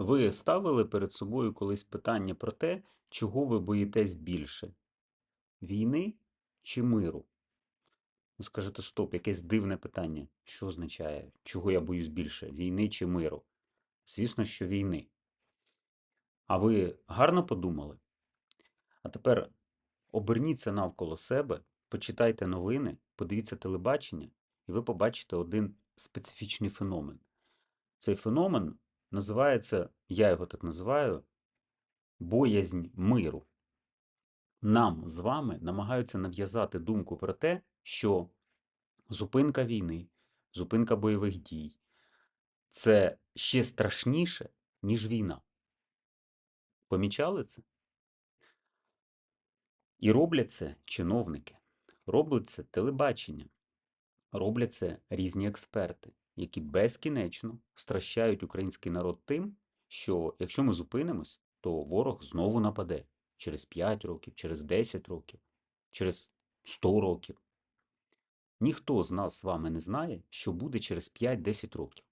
Ви ставили перед собою колись питання про те, чого ви боїтесь більше: війни чи миру? Ви скажете, стоп, якесь дивне питання. Що означає, чого я боюсь більше: війни чи миру? Звісно, що війни. А ви гарно подумали? А тепер оберніться навколо себе, почитайте новини, подивіться телебачення, і ви побачите один специфічний феномен. Цей феномен називається, я його так називаю, боязнь миру. Нам з вами намагаються нав'язати думку про те, що зупинка війни, зупинка бойових дій це ще страшніше, ніж війна. Помічали це? І роблять це чиновники, роблять це телебачення, роблять це різні експерти, які безкінечно стращають український народ тим, що якщо ми зупинимось, то ворог знову нападе через 5 років, через 10 років, через 100 років. Ніхто з нас з вами не знає, що буде через 5-10 років.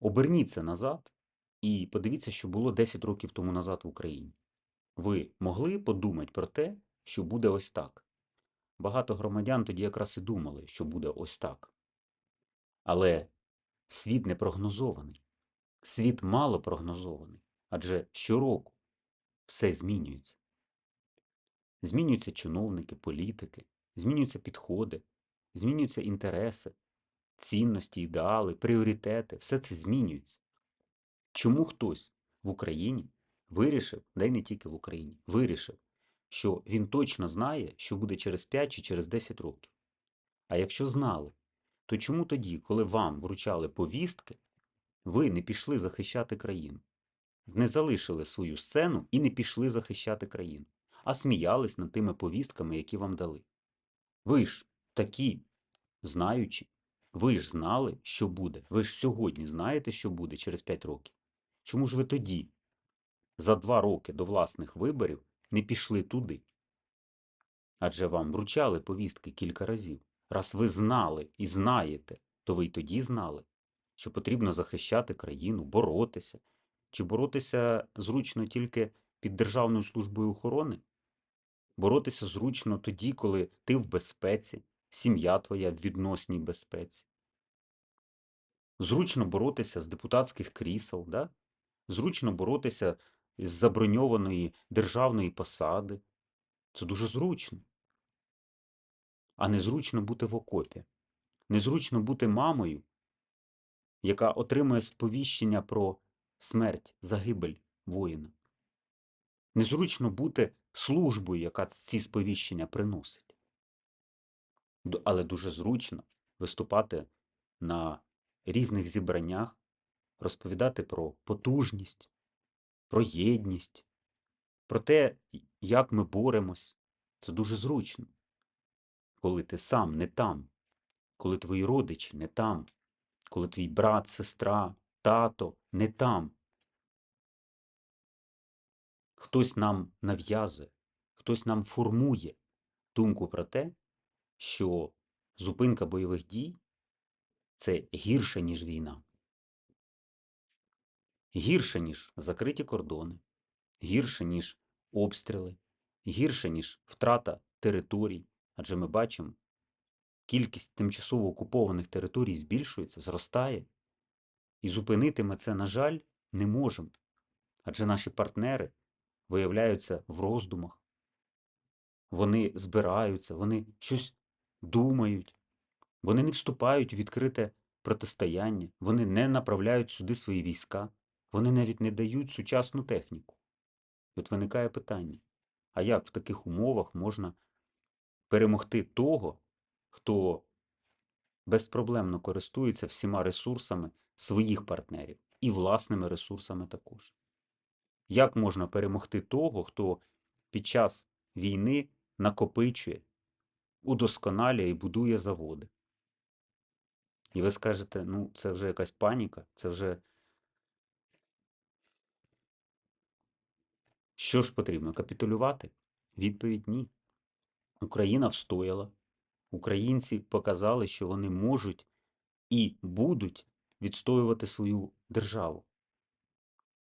Оберніться назад і подивіться, що було 10 років тому назад в Україні. Ви могли подумати про те, що буде ось так. Багато громадян тоді якраз і думали, що буде ось так. Але світ не прогнозований. Світ мало прогнозований. Адже щороку все змінюється. Змінюються чиновники, політики, змінюються підходи, змінюються інтереси, цінності, ідеали, пріоритети. Все це змінюється. Чому хтось в Україні вирішив, да й не тільки в Україні, вирішив, що він точно знає, що буде через 5 чи через 10 років. А якщо знали, то чому тоді, коли вам вручали повістки, ви не пішли захищати країну? Не залишили свою сцену і не пішли захищати країну, а сміялись над тими повістками, які вам дали. Ви ж такі, знаючи, ви ж знали, що буде. Ви ж сьогодні знаєте, що буде через 5 років. Чому ж ви тоді, за два роки до власних виборів, не пішли туди? Адже вам вручали повістки кілька разів. Раз ви знали і знаєте, то ви й тоді знали, що потрібно захищати країну, боротися. Чи боротися зручно тільки під Державною службою охорони? Боротися зручно тоді, коли ти в безпеці, сім'я твоя в відносній безпеці. Зручно боротися з депутатських крісел, да? зручно боротися з заброньованої державної посади. Це дуже зручно. А незручно бути в окопі. Незручно бути мамою, яка отримує сповіщення про смерть, загибель воїна. Незручно бути службою, яка ці сповіщення приносить. Але дуже зручно виступати на різних зібраннях, розповідати про потужність, про єдність, про те, як ми боремось. Це дуже зручно, коли ти сам не там, коли твої родичі не там, коли твій брат, сестра, тато не там. Хтось нам нав'язує, хтось нам формує думку про те, що зупинка бойових дій це гірше, ніж війна. Гірше, ніж закриті кордони, гірше, ніж обстріли, гірше, ніж втрата територій. Адже ми бачимо, кількість тимчасово окупованих територій збільшується, зростає. І зупинити ми це, на жаль, не можемо. Адже наші партнери виявляються в роздумах. Вони збираються, вони щось думають, вони не вступають у відкрите протистояння, вони не направляють сюди свої війська, вони навіть не дають сучасну техніку. От виникає питання: а як в таких умовах можна перемогти того, хто безпроблемно користується всіма ресурсами своїх партнерів і власними ресурсами також? Як можна перемогти того, хто під час війни накопичує, удосконалює і будує заводи? І ви скажете, ну, це вже якась паніка, це вже. Що ж потрібно? Капітулювати? Відповідь ні. Україна встояла. Українці показали, що вони можуть і будуть відстоювати свою державу.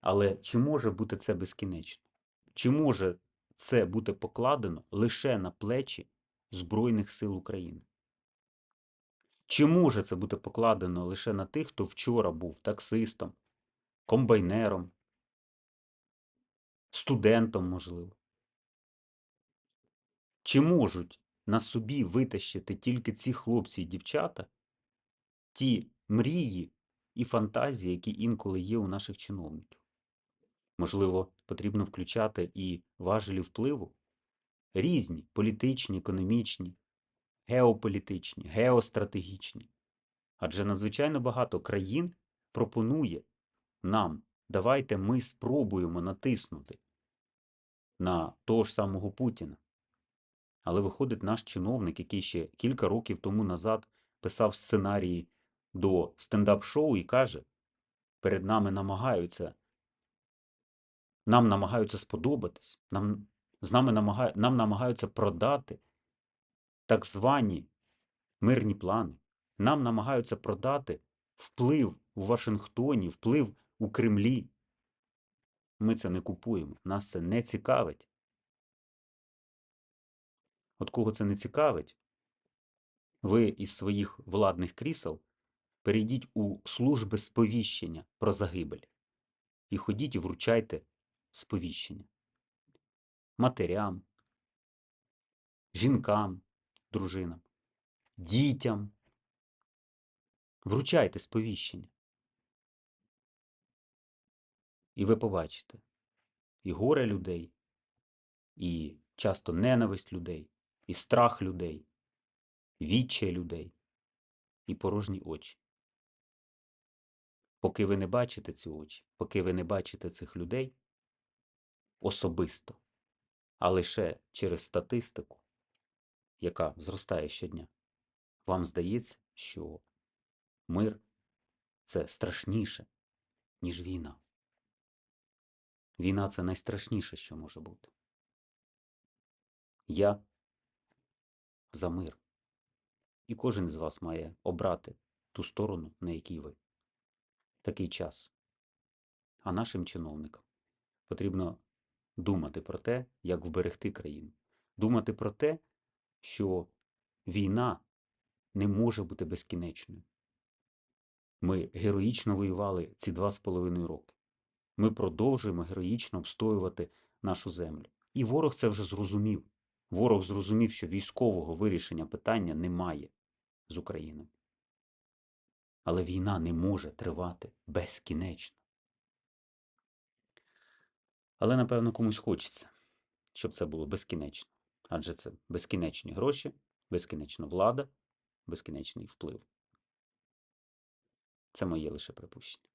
Але чи може бути це безкінечно? Чи може це бути покладено лише на плечі Збройних сил України? Чи може це бути покладено лише на тих, хто вчора був таксистом, комбайнером, студентом, можливо? Чи можуть на собі витащити тільки ці хлопці і дівчата ті мрії і фантазії, які інколи є у наших чиновників? Можливо, потрібно включати і важелі впливу? Різні політичні, економічні, геополітичні, геостратегічні. Адже надзвичайно багато країн пропонує нам, давайте ми спробуємо натиснути на того ж самого Путіна. Але виходить наш чиновник, який ще кілька років тому назад писав сценарії до стендап-шоу і каже: перед нами намагаються, нам намагаються сподобатись, нам, з нами намагаю, нам намагаються продати так звані мирні плани. Нам намагаються продати вплив у Вашингтоні, вплив у Кремлі. Ми це не купуємо, нас це не цікавить. От кого це не цікавить, ви із своїх владних крісел перейдіть у служби сповіщення про загибель і ходіть і вручайте сповіщення матерям, жінкам, дружинам, дітям. Вручайте сповіщення. І ви побачите і горе людей, і часто ненависть людей, і страх людей, відчай людей, і порожні очі. Поки ви не бачите ці очі, поки ви не бачите цих людей особисто, а лише через статистику, яка зростає щодня, вам здається, що мир це страшніше, ніж війна. Війна це найстрашніше, що може бути. Я за мир. І кожен з вас має обрати ту сторону, на якій ви. Такий час. А нашим чиновникам потрібно думати про те, як вберегти країну. Думати про те, що війна не може бути безкінечною. Ми героїчно воювали ці два з половиною роки. Ми продовжуємо героїчно обстоювати нашу землю. І ворог це вже зрозумів. Ворог зрозумів, що військового вирішення питання немає з Україною. Але війна не може тривати безкінечно. Але, напевно, комусь хочеться, щоб це було безкінечно. Адже це безкінечні гроші, безкінечна влада, безкінечний вплив. Це моє лише припущення.